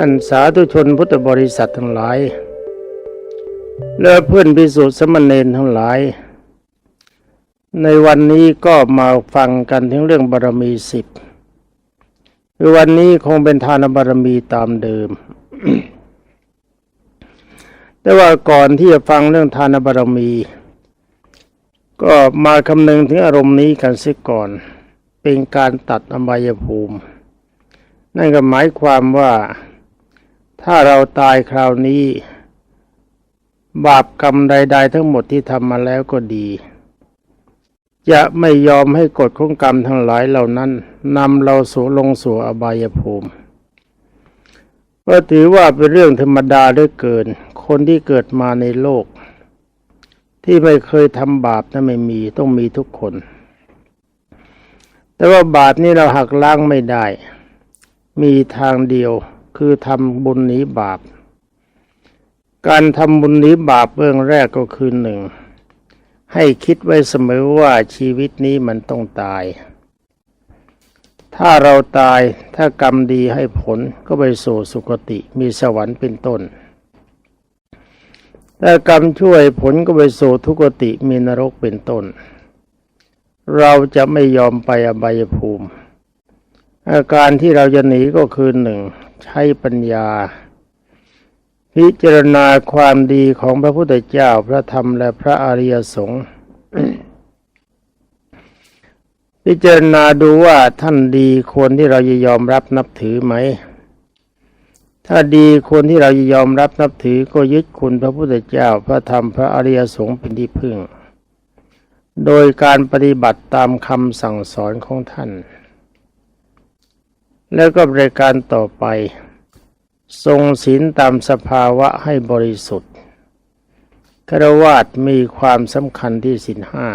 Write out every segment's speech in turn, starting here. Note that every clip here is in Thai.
ท่านสาธุชนพุทธบริษัททั้งหลาย และเพื่อนพิสุทธิสมณเณรทั้งหลาย ในวันนี้ก็มาฟังกันถึงเรื่องบารมีสิบวันนี้คงเป็นทานบารมีตามเดิม แต่ว่าก่อนที่จะฟังเรื่องทานบารมี ก็มาคำนึงถึงอารมณ์นี้กันเสียก่อน เป็นการตัดอบายภูมิ นั่นก็หมายความว่า ถ้าเราตายคราวนี้ บาปกรรมใด ๆ ทั้งหมดที่ทำมาแล้วก็ดี จะไม่ยอมให้กฎของกรรมทั้งหลายเหล่านั้นนำเราสู่ลงสู่อบายภูมิก็ถือว่าเป็นเรื่องธรรมดาเหลือเกิน คนที่เกิดมาในโลก ที่ไม่เคยทำบาปนั้นไม่มีต้องมีทุกคน แต่ว่าบาปนี้เราหักล้างไม่ได้ มีทางเดียว คือทำบุญหนีบาป การทำบุญหนีบาปเบื้องแรกก็คือหนึ่งให้คิดไว้เสมอว่าชีวิตนี้มันต้องตาย ถ้าเราตายถ้ากรรมดีให้ผลก็ไปสู่สุคติมีสวรรค์เป็นต้นถ้ากรรมช่วยผลก็ไปสู่ทุกติมีนรกเป็นต้น เราจะไม่ยอมไปอบายภูมิ อาการที่เราจะหนีก็คือหนึ่ง ใช้ปัญญา พิจารณาความดีของพระพุทธเจ้าพระธรรมและพระอริยสงฆ์พิจารณาดูว่าท่านดีควรที่เราจะยอมรับนับถือไหม ถ้าดีควรที่เราจะยอมรับนับถือก็ยึดคุณพระพุทธเจ้าพระธรรมพระอริยสงฆ์เป็นที่พึ่ง โดยการปฏิบัติตามคำสั่งสอนของท่าน แล้วก็บริการต่อไป ทรงศีลตามสภาวะให้บริสุทธิ์คารวาสมีความสำคัญที่ศีลห้า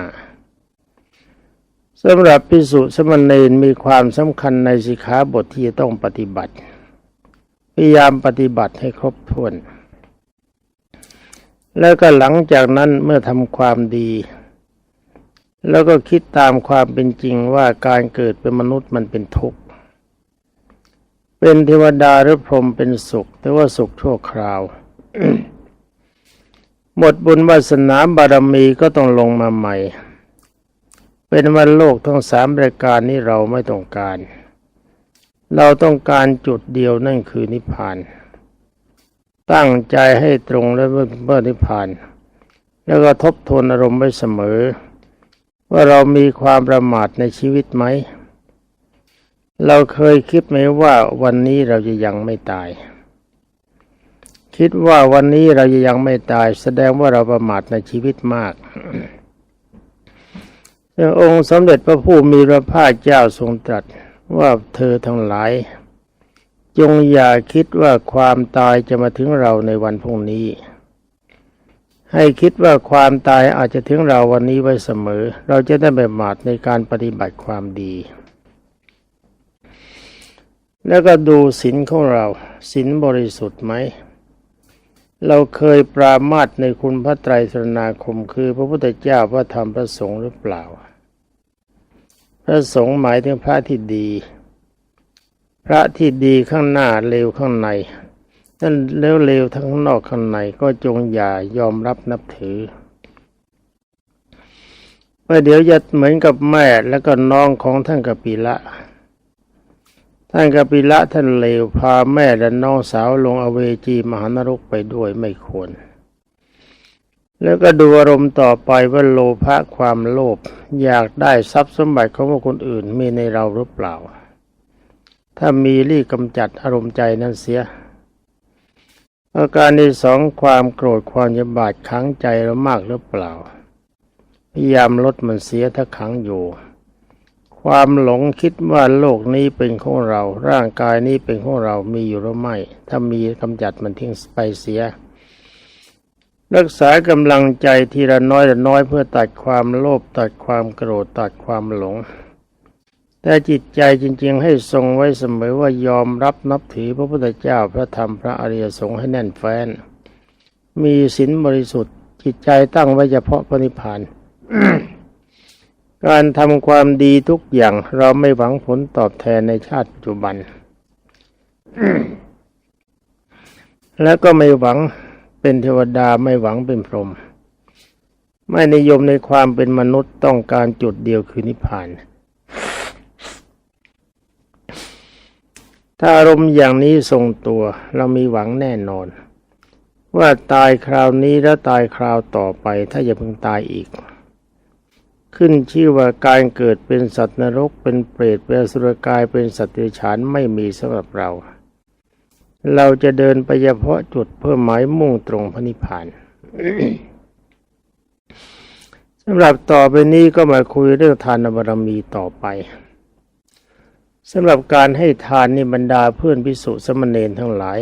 สำหรับพิสุสมณเณรมีความสำคัญในสิกขาบทที่จะต้องปฏิบัติ พยายามปฏิบัติให้ครบถ้วน แล้วก็หลังจากนั้นเมื่อทำความดี แล้วก็คิดตามความเป็นจริงว่าการเกิดเป็นมนุษย์มันเป็นทุกข์ เป็นเทวดาหรือพรหมเป็นสุข แต่ว่าสุขชั่วคราว หมดบุญวาสนาบารมีก็ต้องลงมาใหม่ เป็นวันโลกทั้งสามรายการนี้เราไม่ต้องการ เราต้องการจุดเดียวนั่นคือนิพพาน ตั้งใจให้ตรงและเมื่อนิพพาน แล้วก็ทบทวนอารมณ์ไว้เสมอ ว่าเรามีความประมาทในชีวิตไหม เราเคยคิดไหมว่าวันนี้เราจะยังไม่ตาย คิดว่าวันนี้เราจะยังไม่ตาย แสดงว่าเราประมาทในชีวิตมากองค์สมเด็จพระผู้มีพระภาคเจ้าทรงตรัสว่าเธอทั้งหลาย จงอย่าคิดว่าความตายจะมาถึงเราในวันพรุ่งนี้ ให้คิดว่าความตายอาจจะถึงเราวันนี้ไว้เสมอ เราจะได้แบบมาทในการปฏิบัติความดี แล้วก็ดูศีลของเราศีลบริสุทธิ์ไหม เราเคยปรามาสในคุณพระไตรสรณาคมคือ พระพุทธเจ้าพระธรรมพระสงฆ์หรือเปล่า พระสงฆ์หมายถึงพระที่ดี พระที่ดีข้างหน้าเลวข้างในนั่นแล้วเลวทั้งนอกข้างในก็จงอย่ายอมรับนับถือเมื่อเดี๋ยวจะเหมือนกับแม่แล้วก็น้องของท่านกปิละ ท่านกปิละท่านเลวพาแม่และน้องสาวลงอเวจีมหานรกไปด้วยไม่ควร แล้วก็ดูอารมณ์ต่อไปว่าโลภะความโลภอยากได้ทรัพย์สมบัติของคนอื่นมีในเราหรือเปล่า ถ้ามีรีบกำจัดอารมณ์ใจนั้นเสีย อาการที่สองความโกรธความยำบาดขังใจเรามากหรือเปล่า พยายามลดมันเสียถ้าขังอยู่ ความหลงคิดว่าโลกนี้เป็นของเรา ร่างกายนี้เป็นของเรามีอยู่หรือไม่ ถ้ามีกำจัดมันทิ้งไปเสีย รักษากำลังใจทีละน้อยละน้อยเพื่อตัดความโลภตัดความโกรธตัดความหลง แต่จิตใจจริง ๆ ให้ทรงไว้เสมอว่ายอมรับนับถือพระพุทธเจ้าพระธรรมพระอริยสงฆ์ให้แน่นแฟ้น มีศีลบริสุทธิ์ จิตใจตั้งไว้เฉพาะพระนิพพาน การทำความดีทุกอย่างเราไม่หวังผลตอบแทนในชาติปัจจุบัน แล้วก็ไม่หวังเป็นเทวดาไม่หวังเป็นพรหมไม่นิยมในความเป็นมนุษย์ต้องการจุดเดียวคือนิพพาน ถ้าอารมณ์อย่างนี้ทรงตัวเรามีหวังแน่นอน ว่าตายคราวนี้แล้วตายคราวต่อไปถ้าอย่าเพิ่งตายอีก ขึ้นชื่อว่าการเกิดเป็นสัตว์นรกเป็นเปรตเป็นสุรกายเป็นสัตว์เดรัจฉานไม่มีสำหรับเรา เราจะเดินไปเฉพาะจุดเพื่อหมายมุ่งตรงพระนิพพานสำหรับต่อไปนี้ก็มาคุยเรื่องทานบารมีต่อไปสำหรับการให้ทานนี่บรรดาเพื่อนพิสุสมณเณรทั้งหลาย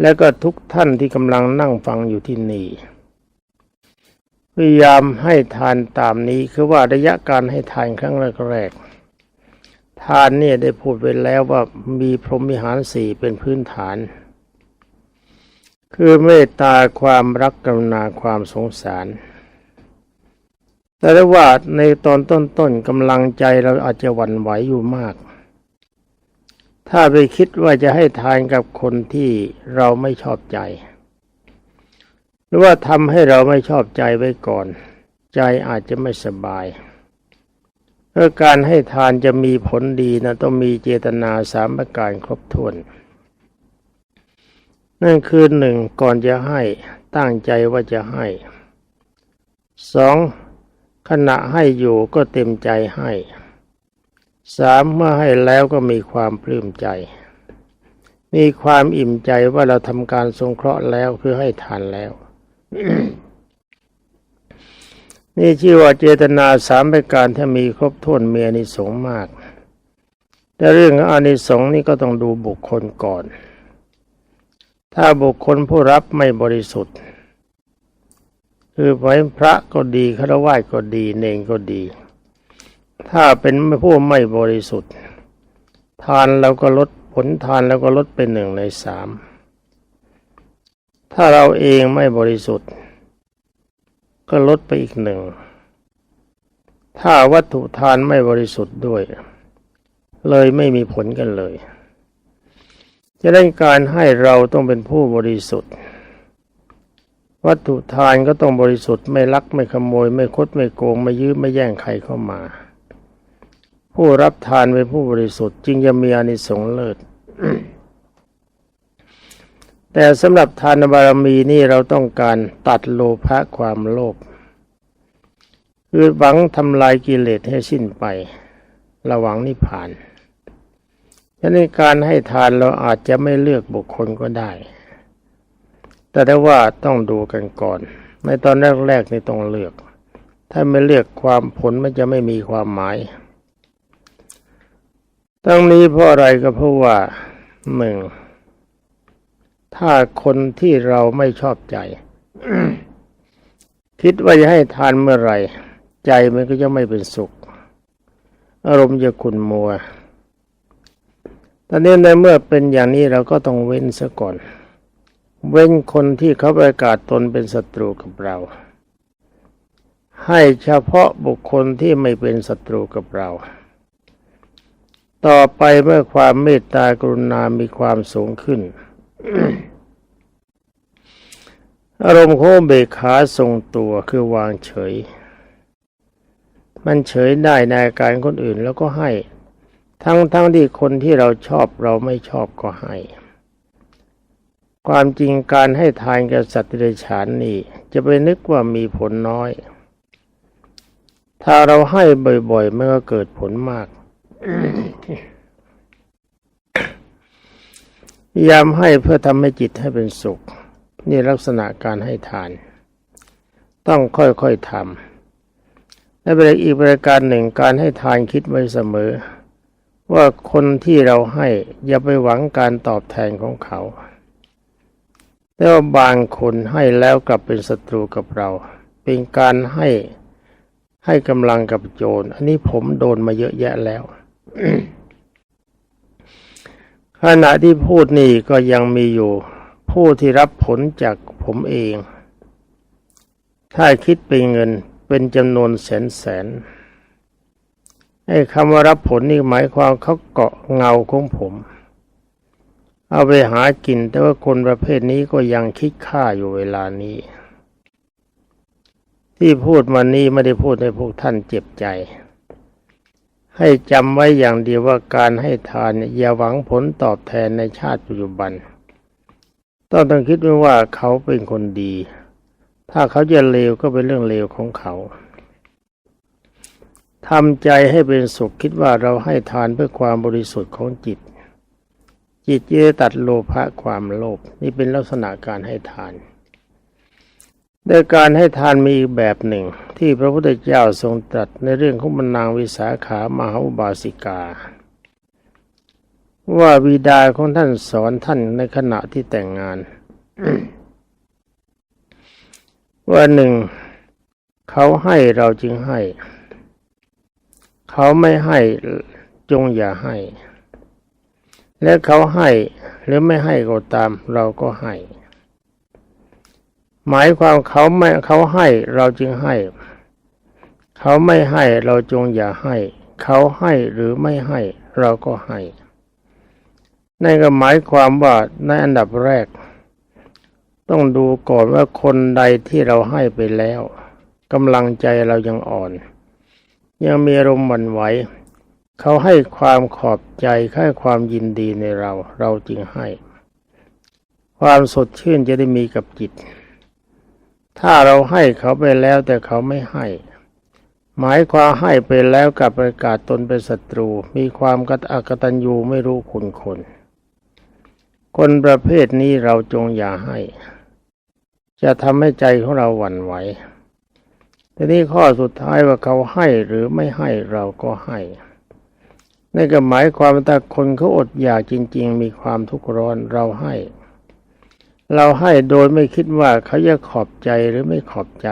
และก็ทุกท่านที่กำลังนั่งฟังอยู่ที่นี่ พยายามให้ทานตามนี้คือว่าระยะการให้ทานครั้งแรกๆทานเนี่ยได้พูดไปแล้วว่ามีพรหมิหารสี่เป็นพื้นฐาน คือเมตตาความรักกรุณาความสงสาร แต่ว่าในตอนต้นๆกำลังใจเราอาจจะหวั่นไหวอยู่มาก ถ้าไปคิดว่าจะให้ทานกับคนที่เราไม่ชอบใจ หรือว่าทำให้เราไม่ชอบใจไว้ก่อน ใจอาจจะไม่สบายเพื่อการให้ทานจะมีผลดีนะต้องมีเจตนาสามประการครบถ้วน นั่นคือหนึ่งก่อนจะให้ตั้งใจว่าจะให้สองขณะให้อยู่ก็เต็มใจให้สามเมื่อให้แล้วก็มีความปลื้มใจ มีความอิ่มใจว่าเราทำการสงเคราะห์แล้วคือให้ทานแล้ว นี่ชื่อว่าเจตนาสามประการถ้ามีครบถ้วนมีอนิสงส์มาก แต่เรื่องอานิสงส์นี่ก็ต้องดูบุคคลก่อน ถ้าบุคคลผู้รับไม่บริสุทธิ์ คือไว้พระก็ดีฆราวาสก็ดีเนงก็ดี ถ้าเป็นผู้ไม่บริสุทธิ์ ทานเราก็ลดผลทานแล้วก็ลดเป็นหนึ่งในสาม ถ้าเราเองไม่บริสุทธิ์ ก็ลดไปอีกหนึ่ง ถ้าวัตถุทานไม่บริสุทธิ์ด้วย เลยไม่มีผลกันเลย จะได้การให้เราต้องเป็นผู้บริสุทธิ์ วัตถุทานก็ต้องบริสุทธิ์ไม่ลักไม่ขโมย ไม่คดไม่โกง ไม่ยื้อไม่แย่งใครเข้ามา ผู้รับทานเป็นผู้บริสุทธิ์จึงจะมีอานิสงส์เลิศ แต่สำหรับทานบารมีนี่เราต้องการตัดโลภะความโลภคือหวังทำลายกิเลสให้สิ้นไป ระหวังนิพพานฉะนั้นการให้ทานเราอาจจะไม่เลือกบุคคลก็ได้ แต่ได้ว่าต้องดูกันก่อน ในตอนแรกๆนี่ต้องเลือก ถ้าไม่เลือกความผลมันจะไม่มีความหมาย ตั้งนี้เพราะอะไรก็เพราะว่าหนึ่ง ถ้าคนที่เราไม่ชอบใจ คิดว่าจะให้ทานเมื่อไหร่ ใจมันก็จะไม่เป็นสุข อารมณ์จะขุ่นมัว ตอนนี้ในเมื่อเป็นอย่างนี้เราก็ต้องเว้นซะก่อน เว้นคนที่เขาประกาศตนเป็นศัตรูกับเรา ให้เฉพาะบุคคลที่ไม่เป็นศัตรูกับเราต่อไปเมื่อความเมตตากรุณามีความสูงขึ้น อารมณ์โคเบกขาทรงตัวคือวางเฉย มันเฉยได้ในอาการคนอื่นแล้วก็ให้ ทั้งทั้งที่คนที่เราชอบเราไม่ชอบก็ให้ ความจริงการให้ทานกับสัตว์เดรัจฉานนี่ จะไปนึกว่ามีผลน้อย ถ้าเราให้บ่อยๆมันก็เกิดผลมาก พ ยายามให้เพื่อทำให้จิตให้เป็นสุข นี่ลักษณะการให้ทาน ต้องค่อยๆทำและเป็นอีกประการหนึ่งการให้ทานคิดไว้เสมอ ว่าคนที่เราให้อย่าไปหวังการตอบแทนของเขา แต่ว่าบางคนให้แล้วกลับเป็นศัตรูกับเรา เป็นการให้ให้กำลังกับโจร อันนี้ผมโดนมาเยอะแยะแล้ว ขณะที่พูดนี่ก็ยังมีอยู่ ผู้ที่รับผลจากผมเอง ถ้าคิดเป็นเงินเป็นจำนวนแสนแสนไอ้คำว่ารับผลนี่หมายความเขาเกาะเงาของผม เอาไปหากิน แต่ว่าคนประเภทนี้ก็ยังคิดฆ่าอยู่เวลานี้ ที่พูดมานี้ไม่ได้พูดให้พวกท่านเจ็บใจ ให้จำไว้อย่างเดียวว่าการให้ทานอย่าหวังผลตอบแทนในชาติปัจจุบัน ต้องต้องคิดไว้ว่าเขาเป็นคนดี ถ้าเขาจะเลวก็เป็นเรื่องเลวของเขาทำใจให้เป็นสุขคิดว่าเราให้ทานเพื่อความบริสุทธิ์ของจิต จิตจะตัดโลภะความโลภนี่เป็นลักษณะการให้ทาน แต่การให้ทานมีอีกแบบหนึ่ง ที่พระพุทธเจ้าทรงตรัสในเรื่องของมนางวิสาขามหาบาสิกา ว่าบิดาของท่านสอนท่านในขณะที่แต่งงาน ว่าหนึ่ง เขาให้เราจึงให้ เขาไม่ให้จงอย่าให้ และเขาให้หรือไม่ให้ก็ตามเราก็ให้ หมายความเขาไม่เขาให้เราจึงให้ เขาไม่ให้เราจงอย่าให้ เขาให้หรือไม่ให้เราก็ให้นั่นก็หมายความว่าในอันดับแรก ต้องดูก่อนว่าคนใดที่เราให้ไปแล้วกำลังใจเรายังอ่อน ยังมีอารมณ์หวั่นไหวเขาให้ความขอบใจให้ความยินดีในเรา เราจึงให้ ความสดชื่นจะได้มีกับจิต ถ้าเราให้เขาไปแล้วแต่เขาไม่ให้ หมายความให้ไปแล้วกับประกาศตนเป็นศัตรู มีความกตักตัญญูไม่รู้คุณคน คนประเภทนี้เราจงอย่าให้ จะทำให้ใจของเราหวั่นไหวทีนี้ข้อสุดท้ายว่าเขาให้หรือไม่ให้เราก็ให้นั่นก็หมายความว่าถ้าคนเขาอดอยากจริง ๆ มีความทุกข์ร้อนเราให้ เราให้โดยไม่คิดว่าเขาจะขอบใจหรือไม่ขอบใจ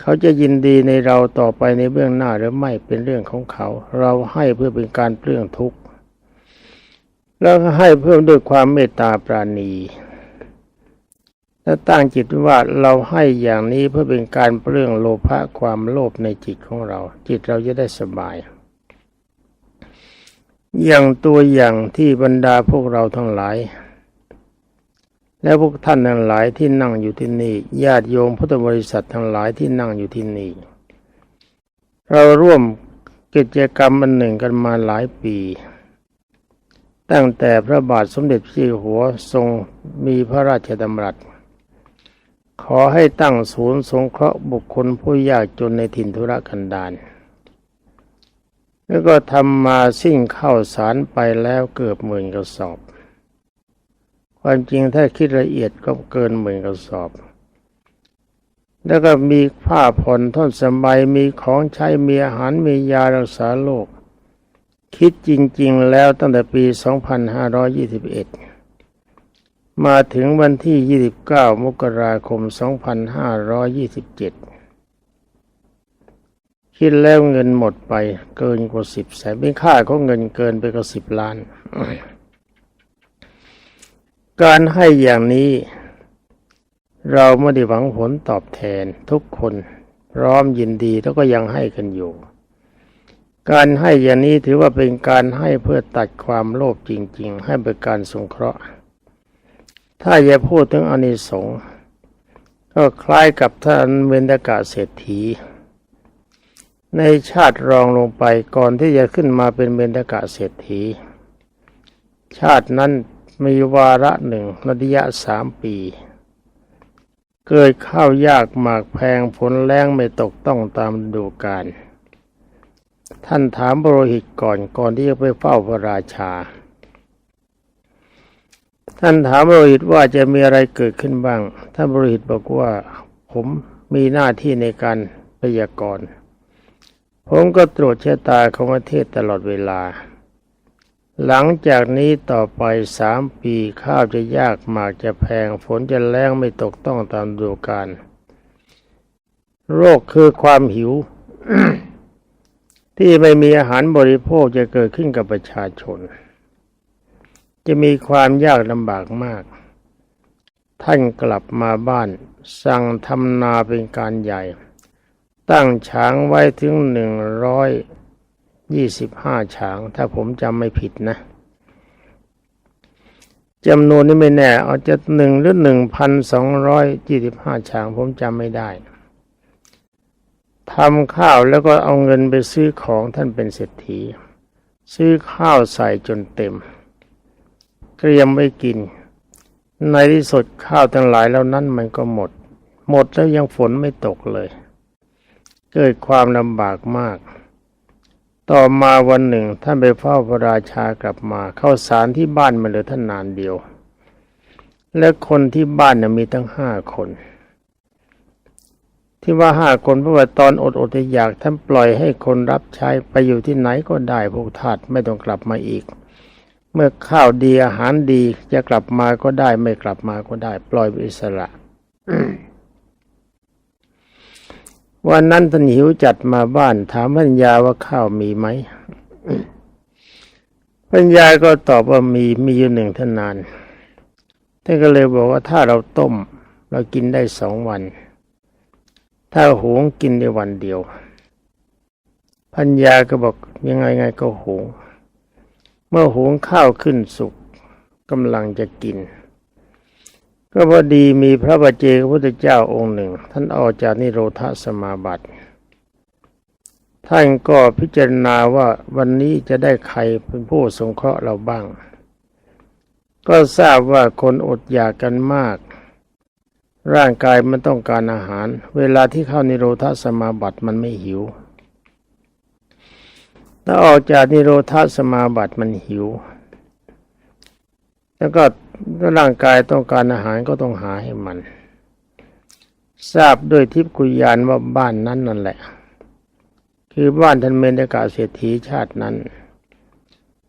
เขาจะยินดีในเราต่อไปในเบื้องหน้าหรือไม่เป็นเรื่องของเขา เราให้เพื่อเป็นการเปลื้องทุกข์ แล้วก็ให้เพิ่มด้วยความเมตตาปราณีและตั้งจิตว่าเราให้อย่างนี้เพื่อเป็นการเปลื้องโลภะความโลภในจิตของเรา จิตเราจะได้สบาย อย่างตัวอย่างที่บรรดาพวกเราทั้งหลาย และพวกท่านทั้งหลายที่นั่งอยู่ที่นี่ญาติโยมพุทธบริษัททั้งหลายที่นั่งอยู่ที่นี่ เราร่วมกิจกรรมอันหนึ่งกันมาหลายปี ตั้งแต่พระบาทสมเด็จพระเจ้าอยู่หัวทรงมีพระราชดำรัส ขอให้ตั้งศูนย์สงเคราะห์บุคคลผู้ยากจนในถิ่นธุรกันดารแล้วก็ทำมาสิ่งเข้าสารไปแล้วเกือบหมื่นกระสอบ ความจริงถ้าคิดละเอียดก็เกินหมื่นกระสอบ แล้วก็มีผ้าผ่อนท่อนสบายมีของใช้มีอาหารมียารักษาโรคคิดจริง ๆ แล้วตั้งแต่ปี 2521 มาถึงวันที่ 29 มกราคม 2527 คิดแล้วเงินหมดไปเกินกว่าสิบแสนเป็นค่าของเงินเกินไปกว่าสิบล้าน การให้อย่างนี้ เราไม่ได้หวังผลตอบแทนทุกคนพร้อมยินดีแล้วก็ยังให้กันอยู่ การให้อย่างนี้ถือว่าเป็นการให้เพื่อตัดความโลภจริง ๆ ให้เป็นการสงเคราะห์ ถ้าจะพูดถึงอานิสงส์ก็คล้ายกับท่านเวนตกาเศรษฐี ในชาติรองลงไปก่อนที่จะขึ้นมาเป็นเบญจกะเศรษฐี ชาตินั้น มีวาระหนึ่งระยะสามปี เกิดข้าวยากหมากแพงผลแรงไม่ตกต้องตามดูกาลท่านถามบรหิตก่อนก่อนที่จะไปเฝ้าพระราชา ท่านถามบรหิตว่าจะมีอะไรเกิดขึ้นบ้าง ท่านบรหิตบอกว่าผมมีหน้าที่ในการพยากรณ์ผมก็ตรวจชะตาของประเทศตลอดเวลา หลังจากนี้ต่อไปสามปีข้าวจะยากหมากจะแพง ฝนจะแรงไม่ตกต้องตามฤดูกาลโรคคือความหิว ที่ไม่มีอาหารบริโภคจะเกิดขึ้นกับประชาชน จะมีความยากลำบากมาก ท่านกลับมาบ้าน สั่งทำนาเป็นการใหญ่ ตั้งช้างไว้ถึงหนึ่งร้อย ยี่สิบห้าช้าง ถ้าผมจำไม่ผิดนะจำนวนนี้ไม่แน่ อาจจะหนึ่งหรือหนึ่งพันสองร้อยยี่สิบห้าชาง ผมจำไม่ได้ทำข้าวแล้วก็เอาเงินไปซื้อของท่านเป็นเศรษฐี ซื้อข้าวใส่จนเต็ม เตรียมไว้กิน ในที่สุดข้าวทั้งหลายแล้วนั้นมันก็หมด หมดแล้วยังฝนไม่ตกเลย เกิดความลำบากมาก ต่อมาวันหนึ่งท่านไปเฝ้าพระราชากลับมา เข้าสารที่บ้านมาเหลือท่านนานเดียว และคนที่บ้านน่ะมีตั้งห้าคน ที่ว่าห้าคนเพราะว่าตอนอดอดๆอยากท่านปล่อยให้คนรับใช้ไปอยู่ที่ไหนก็ได้พวกทาสไม่ต้องกลับมาอีก เมื่อข้าวดีอาหารดีจะกลับมาก็ได้ไม่กลับมาก็ได้ ปล่อยอิสระ วันนั้นท่านหิวจัดมาบ้าน ถามพัญญาว่าข้าวมีไหมพัญญาก็ตอบว่ามีมีอยู่หนึ่งท่านานท่านก็เลยบอกว่าถ้าเราต้ม เรากินได้สองวัน ถ้าหุงกินได้วันเดียวพัญญาก็บอกยังไงไงก็หุงเมื่อหุงข้าวขึ้นสุกกำลังจะกิน ก็พอดีมีพระบาเจกพระพุทธเจ้าองค์หนึ่ง ท่านออกจากนิโรธสมาบัติ ท่านก็พิจารณาว่าวันนี้จะได้ใครเป็นผู้สงเคราะห์เราบ้าง ก็ทราบว่าคนอดอยากกันมาก ร่างกายมันต้องการอาหาร เวลาที่เข้านิโรธสมาบัติมันไม่หิวถ้าออกจากนิโรธสมาบัติมันหิว แล้วก็ ร่างกายต้องการอาหารก็ต้องหาให้มัน ทราบด้วยทิพย์กุยานว่าบ้านนั้นนั่นแหละ คือบ้านท่านเมนกาเศรษฐีชาตินั้น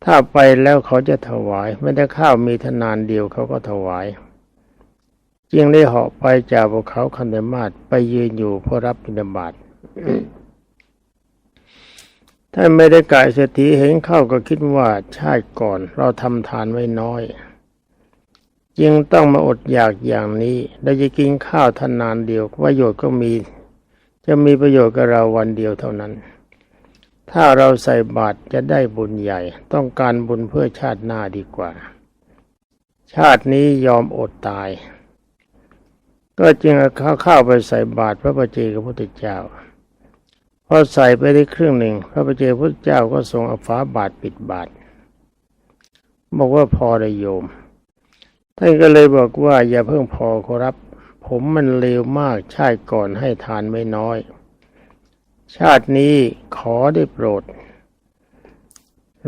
ถ้าไปแล้วเขาจะถวาย ไม่ได้ข้าวมีทนานเดียวเขาก็ถวาย จึงได้เหาะไปจากภูเขาคันเดมาศไปยืนอยู่เพื่อรับบิณฑบาตท่านไม่ได้กายเศรษฐีเห็นเข้าก็คิดว่าชาติก่อนเราทำทานไว้น้อย จึงต้องมาอดอยากอย่างนี้เราจะกินข้าวทานนานเดียวประโยชน์ก็มี จะมีประโยชน์กับเราวันเดียวเท่านั้น ถ้าเราใส่บาตรจะได้บุญใหญ่ ต้องการบุญเพื่อชาติหน้าดีกว่า ชาตินี้ยอมอดตาย ก็จึงเอาข้าวข้าไปใส่บาตรพระประเจกับพระพุทธเจ้าพอใส่ไปได้ครึ่งหนึ่ง พระประเจพุทธเจ้าก็ทรงเอาฝาบาทปิดบาท บอกว่าพอได้โยม ท่านก็เลยบอกว่าอย่าเพิ่งพอขอรับ ผมมันเลวมากชาติก่อนให้ทานไม่น้อย ชาตินี้ขอได้โปรด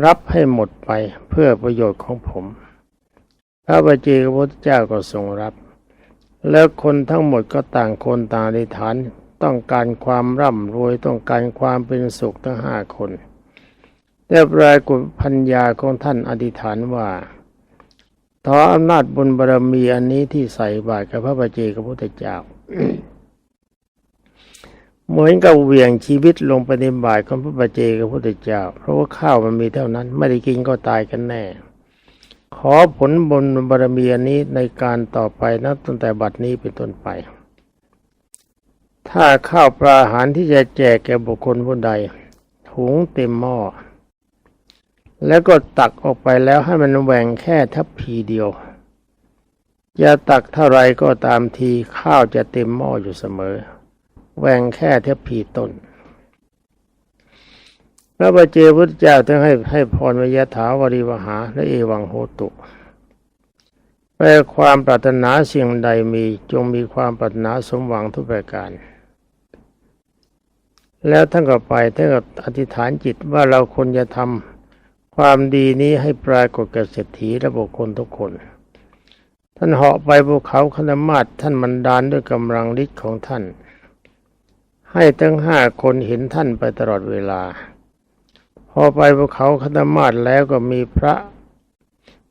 รับให้หมดไปเพื่อประโยชน์ของผม พระประเจกพุทธเจ้าก็ทรงรับ แล้วคนทั้งหมดก็ต่างคนต่างอธิษฐานต้องการความร่ำรวยต้องการความเป็นสุขทั้งห้าคน แต่ปรากฏพัญญาของท่านอธิษฐานว่า ขออำนาจบุญบารมีอันนี้ที่ใส่บาตรกับพระบาเจกับพระพุทธเจ้าเหมือนกับเหวี่ยงชีวิตลงไปในบาตรของพระบาเจกับพระพุทธเจ้า เพราะว่าข้าวมันมีเท่านั้น ไม่ได้กินก็ตายกันแน่ ขอผลบุญบารมีอันนี้ในการต่อไปนับตั้งแต่บัดนี้เป็นต้นไป ถ้าข้าวปลาอาหารที่จะแจกแก่บุคคลผู้ใดถุงเต็มหม้อ แล้วก็ตักออกไปแล้วให้มันแหว่งแค่ทัพพีเดียวอย่าตักเท่าไรก็ตามทีข้าวจะเต็มหม้ออยู่เสมอแหว่งแค่ทัพพีต้นพระบาเจพุทธเจ้าต้องให้ให้พรวยถาวริวหา และเอวังโหตุแปลความปรารถนาสิ่งใดมีจงมีความปรารถนาสมหวังทุกประการ แล้วท่านก็ไปท่านก็อธิษฐานจิตว่าเราควรจะทำ ความดีนี้ให้ปรากฏแก่เศรษฐีและบุคคลทุกคน ท่านเหาะไปภูเขาคณมาศท่านมันดานด้วยกำลังฤทธิ์ของท่าน ให้ทั้งห้าคนเห็นท่านไปตลอดเวลา พอไปภูเขาคณมาศแล้วก็มีพระ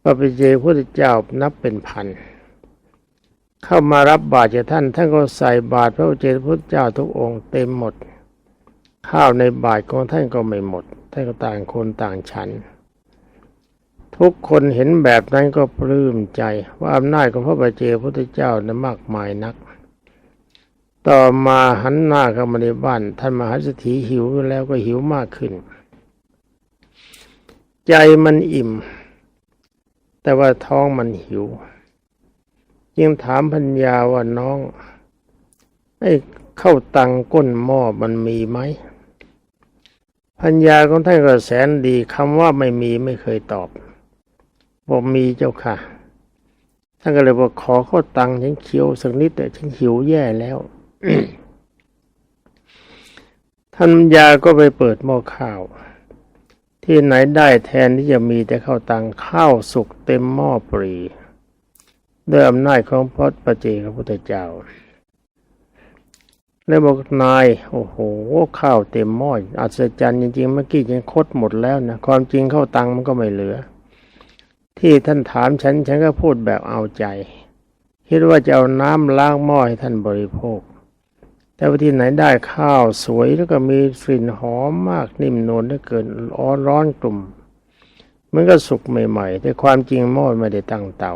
พระปิเจพุทธเจ้านับเป็นพัน เข้ามารับบาตรจากท่าน ท่านก็ใส่บาตรพระเจพุทธเจ้าทุกองค์เต็มหมด ข้าวในบาตรของท่านก็ไม่หมด ท่านก็ต่างคนต่างฉัน ทุกคนเห็นแบบนั้นก็ปลื้มใจว่าอำนาจของพระบาเจพุทธเจ้านั้นมากมายนัก ต่อมาหันหน้าเข้ามาในบ้านท่านมหาเศรษฐีหิวแล้วก็หิวมากขึ้น ใจมันอิ่ม แต่ว่าท้องมันหิวจึงถามพัญญาว่าน้องไอ้ข้าวตังก้นหม้อมันมีไหม พัญญาของท่านก็แสนดีคำว่าไม่มีไม่เคยตอบบอกมีเจ้าค่ะ ท่านก็เลยบอกขอข้าตังค์ฉันเคี้ยวสักนิดแต่ฉันหิวแย่แล้วท่านพัญญาก็ไปเปิดหม้อข้าว ที่ไหนได้แทนที่จะมีแต่ข้าวตังข้าวสุกเต็มหม้อปรีด้วยอำนาจของพระปเจกพระพุทธเจ้า แล้วบอกนาย โอ้โห ข้าวเต็มหม้ออัศจรรย์จริงๆ เมื่อกี้ยังคดหมดแล้วนะ ความจริงเข้าตังมันก็ไม่เหลือ ที่ท่านถามฉัน ฉันก็พูดแบบเอาใจ คิดว่าจะเอาน้ำล้างหม้อให้ท่านบริโภค แต่ว่าที่ไหนได้ข้าวสวยแล้วก็มีกลิ่นหอมมากนิ่มนวลเหลือเกินร้อนร้อนกลุ่มมันก็สุกใหม่ๆ แต่ความจริงหม้อไม่ได้ตั้งเตา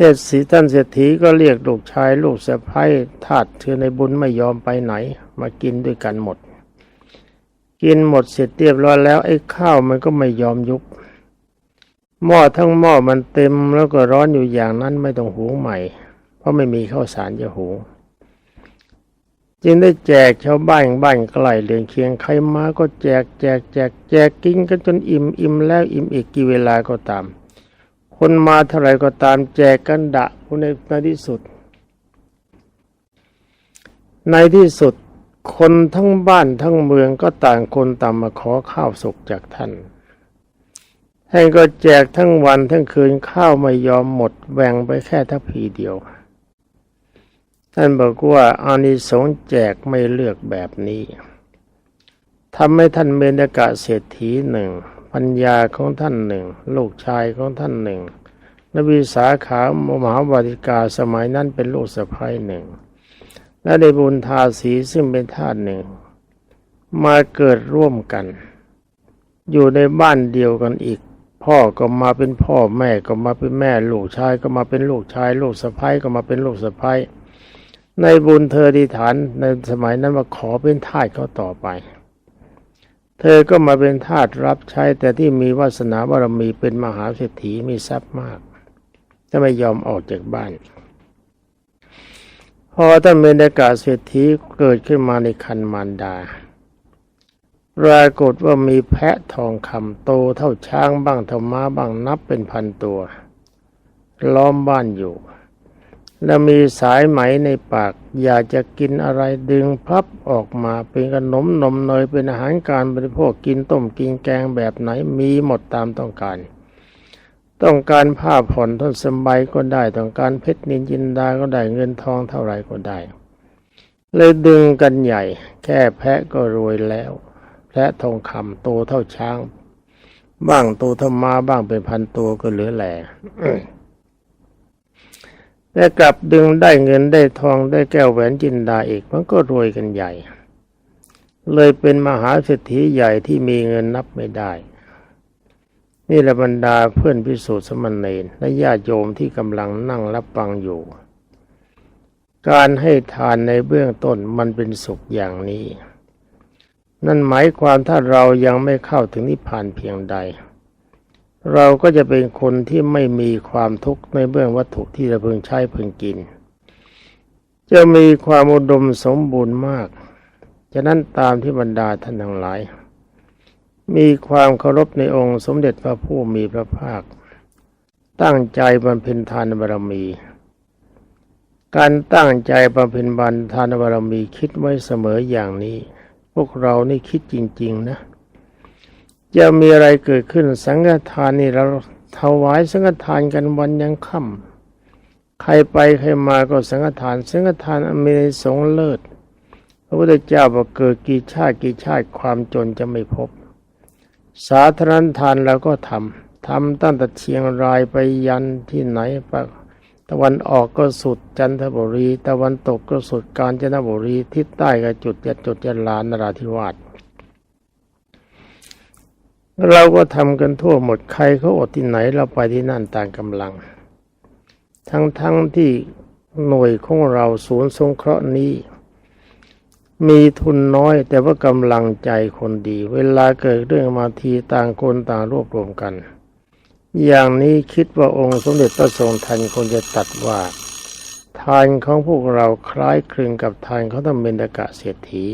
เทศสีท่านเศรษฐีก็เรียกลูกชายลูกสะใภ้ทาสเธอในบุญไม่ยอมไปไหน มากินด้วยกันหมด กินหมดเสร็จเรียบร้อยแล้วไอ้ข้าวมันก็ไม่ยอมยุบหม้อทั้งหม้อมันเต็มแล้วก็ร้อนอยู่อย่างนั้นไม่ต้องหุงใหม่ เพราะไม่มีข้าวสารจะหุงจึงได้แจกชาวบ้านบ้านใกล้เรือนเคียงใครมาก็แจกแจกแจกแจกกินกันจนอิ่มอิ่มแล้วอิ่มอีกกี่เวลาก็ตาม คนมาเท่าไรก็ตามแจกกันดะในในที่สุด ในที่สุดคนทั้งบ้านทั้งเมืองก็ต่างคนต่างมาขอข้าวสุกจากท่านท่านก็แจกทั้งวันทั้งคืนข้าวไม่ยอมหมดแบ่งไปแค่ทัพพีเดียว ท่านบอกว่าอานิสงส์แจกไม่เลือกแบบนี้ทำให้ท่านเมนกะเศรษฐีหนึ่ง ปัญญาของท่านหนึ่ง ลูกชายของท่านหนึ่งและวิสาขามหาวาติกาสมัยนั้นเป็นลูกสะพ้ายหนึ่ง และได้บุญทาสีซึ่งเป็นทาสหนึ่ง มาเกิดร่วมกัน อยู่ในบ้านเดียวกันอีก พ่อก็มาเป็นพ่อแม่ก็มาเป็นแม่ ลูกชายก็มาเป็นลูกชาย ลูกสะพ้ายก็มาเป็นลูกสะพ้ายในบุญเธอดีฐานในสมัยนั้นมาขอเป็นทาสเขาต่อไป เธอก็มาเป็นทาสรับใช้แต่ที่มีวาสนาบารมีเป็นมหาเศรษฐีมีทรัพย์มากจะไม่ยอมออกจากบ้าน พอท่านเมนากาเศรษฐีเกิดขึ้นมาในคันมารดาปรากฏว่ามีแพะทองคำโตเท่าช้างบ้างเท่าม้าบ้างนับเป็นพันตัว ล้อมบ้านอยู่ และมีสายไหมในปาก อยากจะกินอะไรดึงพับออกมาเป็นขนมนมเนยเป็นอาหารการบริโภคกินต้มกินแกงแบบไหนมีหมดตามต้องการ ต้องการผ้าผ่อนทอนสบายก็ได้ ต้องการเพชรนินจินดาก็ได้เงินทองเท่าไหร่ก็ได้ เลยดึงกันใหญ่ แค่แพะก็รวยแล้วแพะทองคำโตเท่าช้าง บ้างโตเท่ามาบ้างเป็นพันตัวก็เหลือแหล่ แต่กลับดึงได้เงินได้ทองได้แก้วแหวนจินดาอีกมันก็รวยกันใหญ่ เลยเป็นมหาเศรษฐีใหญ่ที่มีเงินนับไม่ได้ นี่แหละบรรดาเพื่อนพิสูจน์สมณเณรและญาติโยมที่กำลังนั่งรับฟังอยู่ การให้ทานในเบื้องต้นมันเป็นสุขอย่างนี้ นั่นหมายความถ้าเรายังไม่เข้าถึงนิพพานเพียงใด เราก็จะเป็นคนที่ไม่มีความทุกข์ในเบื้องวัตถุที่เราเพึงใช้เพึงกิน จะมีความอุดมสมบูรณ์มาก ฉะนั้นตามที่บรรดาท่านทั้งหลาย มีความเคารพในองค์สมเด็จพระผู้มีพระภาค ตั้งใจบำเพ็ญทานบารมี การตั้งใจบำเพ็ญบันทานบารมีคิดไว้เสมออย่างนี้ พวกเรานี่คิดจริง ๆ นะ จะมีอะไรเกิดขึ้นสังฆทานนี่เราถวายสังฆทานกันวันยังค่ำใครไปใครมาก็สังฆทาน สังฆทานอันมีในสงเลิศพระพุทธเจ้าบอกเกิดกี่ชาติกี่ชาติความจนจะไม่พบ สาธารณทานเราก็ทำทำตั้งแต่เชียงรายไปยันที่ไหนปะตะวันออกก็สุดจันทบุรี ตะวันตกก็สุดกาญจนบุรีทิศใต้ก็จุดยัดจุดยันลานนราธิวาส เราก็ทำกันทั่วหมดใครเขาอดที่ไหนเราไปที่นั่นต่างกำลัง ทั้งๆทที่หน่วยของเราศูนย์สงเคราะห์นี้ มีทุนน้อย แต่ว่ากำลังใจคนดี เวลาเกิดเรื่องมาทีต่างคนต่างรวบรวมกัน อย่างนี้คิดว่าองค์สมเด็จพระทรงทันคงจะตัดว่า ทานของพวกเราคล้ายคลึงกับทานเของท่านเบญจกะเศรษฐี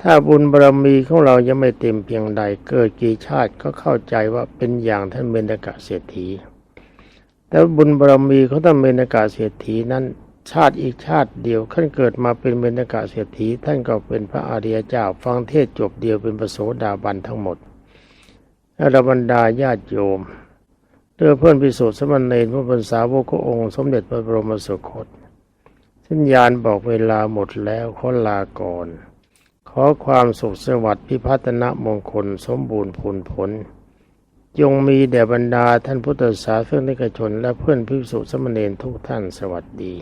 ถ้าบุญบารมีของเรายังไม่เต็มเพียงใด เกิดกี่ชาติก็เข้าใจว่าเป็นอย่างท่านเบญกะเศรษฐี แต่บุญบารมีของท่านเบญกะเศรษฐีนั้น ชาติอีกชาติเดียวขั้นเกิดมาเป็นเบญกะเศรษฐี ท่านก็เป็นพระอริยเจ้าฟังเทศจบเดียวเป็นประโสดาบันทั้งหมดและบรรดาญาติโยมเพื่อเพื่อนพิสูจน์สมณเณรผู้เป็นสาวกขององค์ สมเด็จพระบรมสุคตสัญญาณบอกเวลาหมดแล้วขอลาก่อน อความสุขสวัสดิ์พิพัฒนมงคลสมบูรณ์ผลผล จงมีแด่บรรดาท่านพุทธศาสนิกชน และเพื่อนพิสุสมณเณรทุกท่านสวัสดี